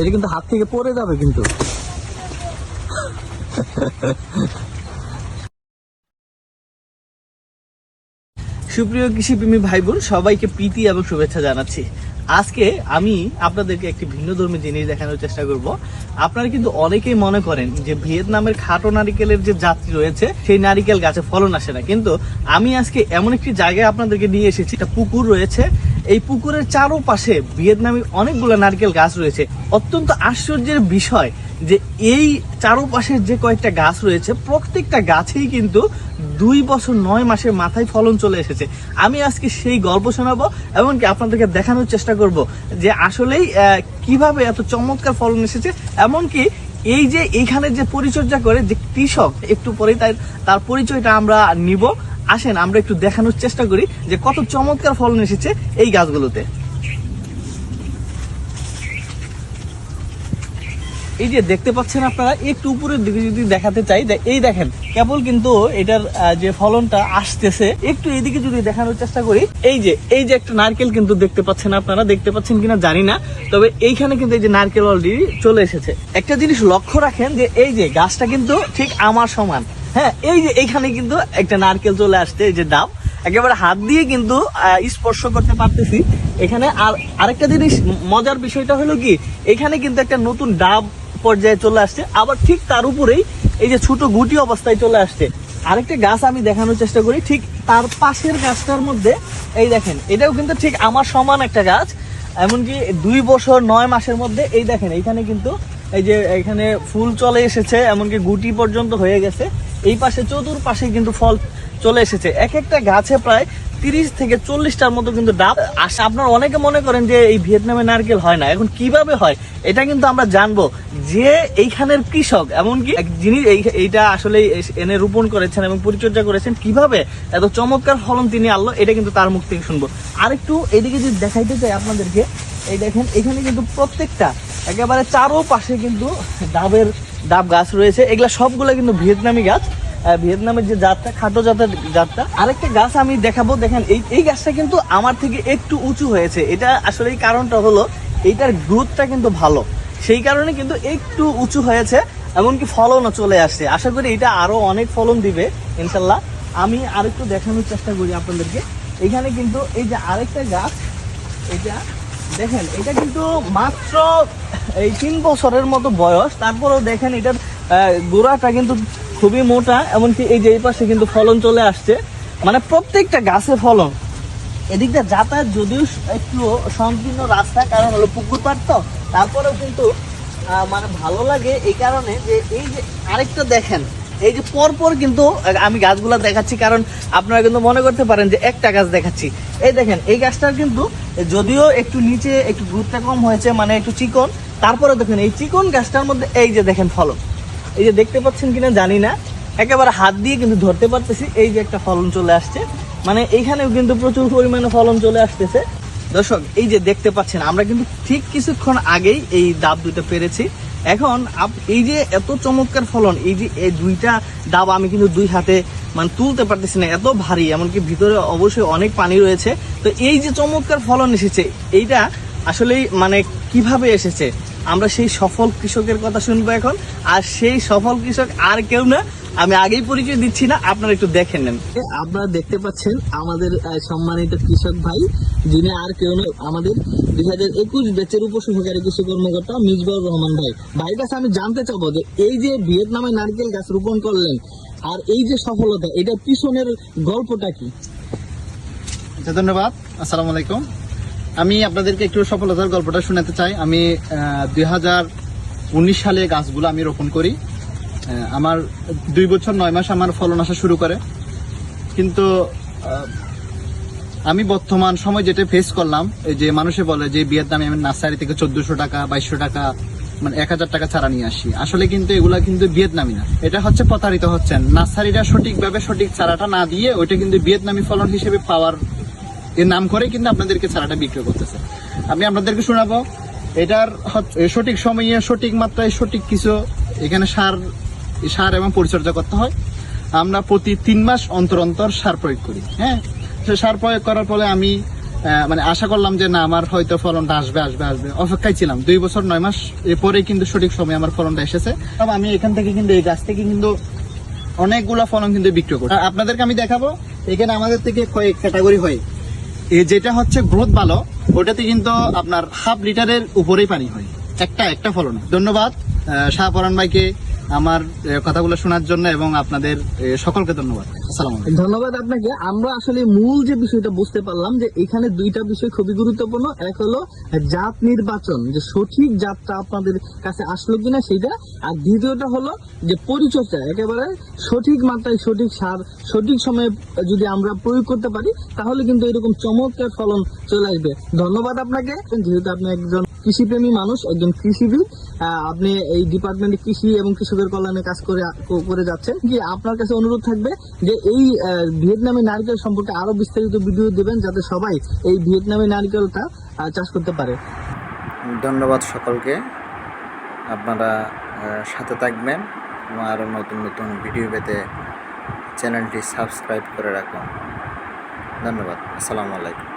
এটা কিন্তু হাত থেকে পড়ে যাবে কিন্তু। সুপ্রিয় কৃষিপ্রেমী ভাই বোন সবাইকে প্রীতি এবং শুভেচ্ছা জানাচ্ছি। আজকে আমি আপনাদেরকে একটি ভিন্ন ধর্মী জিনিস দেখানোর চেষ্টা করব। আপনারা কিন্তু অনেকেই মনে করেন যে ভিয়েতনামের খাটো নারিকেলের যে জাতি রয়েছে, সেই নারিকেল গাছে ফলন আসে না। কিন্তু আমি আজকে এমন একটি জায়গায় আপনাদেরকে নিয়ে এসেছি, একটা পুকুর রয়েছে। এই পুকুরের চারোপাশে ভিয়েতনামি অনেকগুলো নারকেল গাছ রয়েছে। অত্যন্ত আশ্চর্যের বিষয় যে এই চারোপাশের যে কয়েকটা গাছ রয়েছে, প্রত্যেকটা গাছেই কিন্তু দুই বছর নয় মাসের মাথায় ফলন চলে এসেছে। আমি আজকে সেই গল্প শোনাবো এমনকি আপনাদেরকে দেখানোর চেষ্টা করব যে আসলেই কীভাবে এত চমৎকার ফলন এসেছে। এমনকি এই যে এইখানে যে পরিচর্যা করে যে কৃষক, একটু পরেই তার তার পরিচয়টা আমরা নিব। আসেন, আমরা একটু দেখানোর চেষ্টা করি যে কত চমৎকার ফলন এসেছে এই গাছগুলোতে। এই যে দেখতে পাচ্ছেন আপনারা, একটু উপরের দিকে যদি দেখাতে চাই এই দেখেন, কেবল কিন্তু এটার যে ফলনটা আসতেছে, একটু এইদিকে যদি দেখানোর চেষ্টা করি, এই যে এই যে একটা নারকেল কিন্তু দেখতে পাচ্ছেন আপনারা, দেখতে পাচ্ছেন কিনা জানি না, তবে এইখানে কিন্তু এই যে নারকেল অলরেডি চলে এসেছে। একটা জিনিস লক্ষ্য রাখেন যে এই যে গাছটা কিন্তু ঠিক আমার সমান হ্যাঁ এই যে এইখানে কিন্তু একটা নারকেল চলে আসছে, এই যে ডাব। একেবারে হাত দিয়ে কিন্তু স্পর্শ করতে পারতেছি। এখানে আর আরেকটা জিনিস মজার বিষয়টা হলো কি, এখানে কিন্তু একটা নতুন ডাব পর্যায়ে চলে আসছে। আবার ঠিক তার উপরেই এই যে ছোট গুটি অবস্থায় চলে আসছে। আরেকটা গাছ আমি দেখানোর চেষ্টা করি, ঠিক তার পাশের গাছটার মধ্যে, এই দেখেন, এটাও কিন্তু ঠিক আমার সমান একটা গাছ। এমনকি দুই বছর, নয় মাসের মধ্যে, এই দেখেন এইখানে কিন্তু এই যে এখানে ফুল চলে এসেছে, এমনকি গুটি পর্যন্ত হয়ে গেছে। এই পাশে চতুর্পাশে কিন্তু ফল চলে এসেছে। এক একটা গাছে প্রায় তিরিশ থেকে চল্লিশটার মতো কিন্তু ডাব। আসে আপনারা অনেকে মনে করেন যে এই ভিয়েতনামে নারকেল হয় না। এখন কীভাবে হয়, এটা কিন্তু আমরা জানব। যে এইখানের কৃষক, এমনকি এই- এইটা আসলে এনে রোপণ করেছেন এবং পরিচর্যা করেছেন, কীভাবে এত চমৎকার ফলন তিনি আনলো, এটা কিন্তু তার মুখ থেকে শুনব। আরেকটু এদিকে যদি দেখাইতে চাই আপনাদেরকে এই দেখেন, এখানে কিন্তু প্রত্যেকটা, একেবারে চারো পাশে কিন্তু ডাবের ডাব গাছ রয়েছে। এগুলা সবগুলো কিন্তু ভিয়েতনামি গাছ। ভিয়েতনামের যে জাতটা খাটো জাতের জাতটা, আরেকটা গাছ আমি দেখাবো। দেখেন, এই এই গাছটা কিন্তু আমার থেকে একটু উঁচু হয়েছে। এটা আসলে এই কারণটা হলো, এইটার গ্রোথটা কিন্তু ভালো। সেই কারণে কিন্তু একটু উঁচু হয়েছে, এমনকি ফলনও চলে আসছে। আশা করি এটা আরও অনেক ফলন দিবে, ইনশাল্লাহ। আমি আরেকটু দেখানোর চেষ্টা করি আপনাদেরকে। এখানে কিন্তু এই যে আরেকটা গাছ, এটা দেখেন, এটা কিন্তু মাত্র এই তিন বছরের মতো বয়স। তারপরেও দেখেন, এটার গোড়াটা কিন্তু খুবই মোটা, এমনকি এই যে এই পাশে কিন্তু ফলন চলে আসছে। মানে প্রত্যেকটা গাছে ফলন। এদিকটা যাতায়াত যদিও একটু সংকীর্ণ রাস্তা, কারণ হলো পুকুর পাড় তো। তারপরেও কিন্তু মানে ভালো লাগে এই কারণে যে এই যে আরেকটা দেখেন, এই যে পরপর কিন্তু আমি গাছগুলা দেখাচ্ছি, কারণ আপনারা কিন্তু মনে করতে পারেন যে একটা গাছ দেখাচ্ছি। এই দেখেন, এই গাছটার কিন্তু যদিও একটু নিচে একটু গুরুত্বটা কম হয়েছে মানে একটু চিকন, তারপরে দেখেন এই চিকন গাছটার মধ্যে এই যে দেখেন ফলন। এই যে দেখতে পাচ্ছেন কিনা জানি না, একেবারে হাত দিয়ে কিন্তু ধরতে পারতেছি, এই যে একটা ফলন চলে আসছে। মানে এইখানেও কিন্তু প্রচুর পরিমাণে ফলন চলে আসতেছে। দর্শক, এই যে দেখতে পাচ্ছেন, আমরা কিন্তু ঠিক কিছুক্ষণ আগেই এই ডাব দুটো পেরেছি। এখন এই যে এত চমৎকার ফলন, এই যে এই দুইটা ডাব আমি কিন্তু দুই হাতে মানে তুলতে পারতেছি না, এত ভারী, এমনকি ভিতরে অবশ্যই অনেক পানি রয়েছে। তো এই যে চমৎকার ফলন এসেছে, এইটা আসলেই মানে কীভাবে এসেছে? আমরা সেই সফল কৃষকের কথা শুনব এখন, আর সেই সফল কৃষক আর কেউ না, আমি আগেই পরিচয় দিচ্ছি না, আপনারা একটু দেখে নেন। আপনারা দেখতে পাচ্ছেন আমাদের সম্মানিত কৃষক ভাই, যিনি আর কেউ নয়, আমাদের দুই হাজার একুশ বেচের উপসহকারী কৃষি কর্মকর্তা মিজবাউর রহমান ভাই। ভাই কাছে আমি জানতে চাবো যে এই যে ভিয়েতনামে নারকেল গাছ রোপণ করলেন আর এই যে সফলতা, এটা পিছনের গল্পটা কি? আচ্ছা ধন্যবাদ। আসসালামু আলাইকুম। আমি আপনাদেরকে একটু সফলতার গল্পটা শোনাতে চাই। আমি দুই উনিশ সালে গাছগুলো আমি রোপণ করি। আমার দুই বছর নয় মাস আমার ফলন আসা শুরু করে। কিন্তু আমি বর্তমান সময় যেটা ফেস করলাম যে মানুষে বলে যে ভিয়েতনামে আমি নার্সারি থেকে চোদ্দশো টাকা, বাইশশো টাকা মানে এক হাজার টাকা ছাড়া নিয়ে আসি। আসলে কিন্তু এগুলা কিন্তু ভিয়েতনামি না। এটা হচ্ছে প্রতারিত হচ্ছেন। নার্সারিটা সঠিকভাবে সঠিক চারাটা না দিয়ে ওইটা কিন্তু ভিয়েতনামি ফলন হিসেবে পাওয়ার এর নাম করে কিন্তু আপনাদেরকে চারাটা বিক্রি করতেছে। আমি আপনাদেরকে শোনাবো, এটার সঠিক সময়ে সঠিক মাত্রায় সঠিক কিছু এখানে সার সার এবং পরিচর্যা করতে হয়। আমরা প্রতি তিন মাস অন্তর অন্তর সার প্রয়োগ করি হ্যাঁ? সে সার প্রয়োগ করার ফলে আমি মানে আশা করলাম যে না, আমার হয়তো ফলনটা আসবে আসবে আসবে। অপেক্ষায় ছিলাম। দুই বছর, নয় মাস এরপরে কিন্তু সঠিক সময় আমার ফলনটা এসেছে। তবে আমি এখান থেকে কিন্তু, এই গাছ থেকে কিন্তু অনেকগুলো ফলন কিন্তু বিক্রি করি আপনাদেরকে আমি দেখাবো, এখানে আমাদের থেকে কয়েক ক্যাটাগরি হয়। এই যেটা হচ্ছে গ্রোথ ভালো ওটাতে কিন্তু আপনার হাফ লিটারের উপরেই পানি হয়। একটা একটা ফলন। ধন্যবাদ শাহপরান ভাইকে। আমার কথাগুলো শোনার জন্য এবং আপনাদের সকলকে ধন্যবাদ। ধন্যবাদ আপনাকে। আমরা আসলে মূল যে বিষয়টা বুঝতে পারলাম যে এখানে দুইটা বিষয় খুবই গুরুত্বপূর্ণ। এক হলো জাত নির্বাচন, যে সঠিক জাতটা আপনাদের কাছে আসলো কিনা সেটা আর দ্বিতীয়টা হলো যে পরিচর্যা, একেবারে সঠিক মাত্রায় সঠিক সার, সঠিক সময়ে যদি আমরা প্রয়োগ করতে পারি, তাহলে কিন্তু এরকম চমৎকার ফলন চলে আসবে। ধন্যবাদ আপনাকে। যেহেতু আপনি একজন কৃষিপ্রেমী মানুষ, একজন কৃষিবিদ আপনি এই ডিপার্টমেন্টে কৃষি এবং কৃষকের কল্যাণে কাজ করে করে যাচ্ছেন। কি আপনার কাছে অনুরোধ থাকবে যে এই ভিয়েতনামি নারকেল সম্পর্কে আরও বিস্তারিত ভিডিও দেবেন, যাতে সবাই এই ভিয়েতনামি নারকেলটা চাষ করতে পারে। ধন্যবাদ সকলকে। আপনারা সাথে থাকবেন এবং আরও নতুন নতুন ভিডিও পেতে চ্যানেলটি সাবস্ক্রাইব করে রাখুন। ধন্যবাদ। আসসালামু আলাইকুম।